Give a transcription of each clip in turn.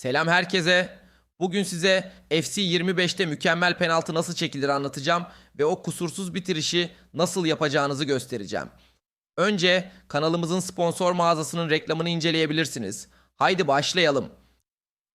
Selam herkese. Bugün size FC 25'te mükemmel penaltı nasıl çekilir anlatacağım ve o kusursuz bitirişi nasıl yapacağınızı göstereceğim. Önce kanalımızın sponsor mağazasının reklamını inceleyebilirsiniz. Haydi başlayalım.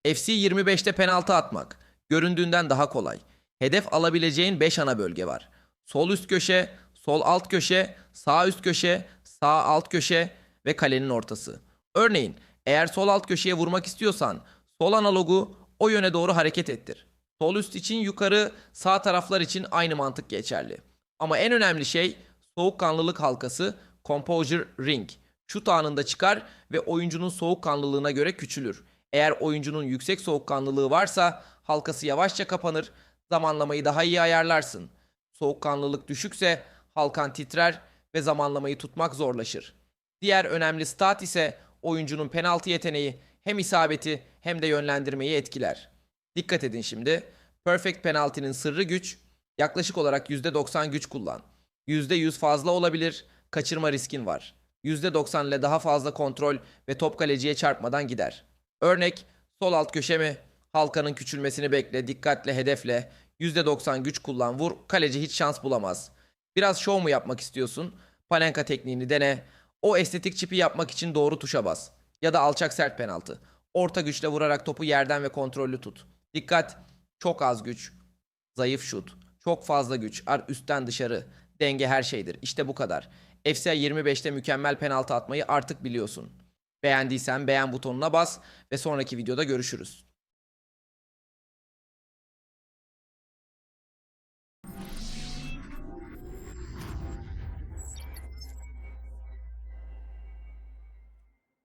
FC 25'te penaltı atmak göründüğünden daha kolay. Hedef alabileceğin 5 ana bölge var. Sol üst köşe, sol alt köşe, sağ üst köşe, sağ alt köşe ve kalenin ortası. Örneğin eğer sol alt köşeye vurmak istiyorsan sol analogu o yöne doğru hareket ettir. Sol üst için yukarı, sağ taraflar için aynı mantık geçerli. Ama en önemli şey soğukkanlılık halkası Composure Ring. Şut anında çıkar ve oyuncunun soğukkanlılığına göre küçülür. Eğer oyuncunun yüksek soğukkanlılığı varsa halkası yavaşça kapanır, zamanlamayı daha iyi ayarlarsın. Soğukkanlılık düşükse halkan titrer ve zamanlamayı tutmak zorlaşır. Diğer önemli stat ise oyuncunun penaltı yeteneği hem isabeti hem de yönlendirmeyi etkiler. Dikkat edin şimdi. Perfect penaltinin sırrı güç. Yaklaşık olarak %90 güç kullan. %100 fazla olabilir. Kaçırma riskin var. %90 ile daha fazla kontrol ve top kaleciye çarpmadan gider. Örnek sol alt köşe mi? Halkanın küçülmesini bekle, dikkatle, hedefle. %90 güç kullan, vur. Kaleci hiç şans bulamaz. Biraz şov mu yapmak istiyorsun? Palenka tekniğini dene. O estetik çipi yapmak için doğru tuşa bas. Ya da alçak sert penaltı. Orta güçle vurarak topu yerden ve kontrollü tut. Dikkat! Çok az güç. Zayıf şut. Çok fazla güç. Ar üstten dışarı. Denge her şeydir. İşte bu kadar. FC 25'te mükemmel penaltı atmayı artık biliyorsun. Beğendiysen beğen butonuna bas ve sonraki videoda görüşürüz.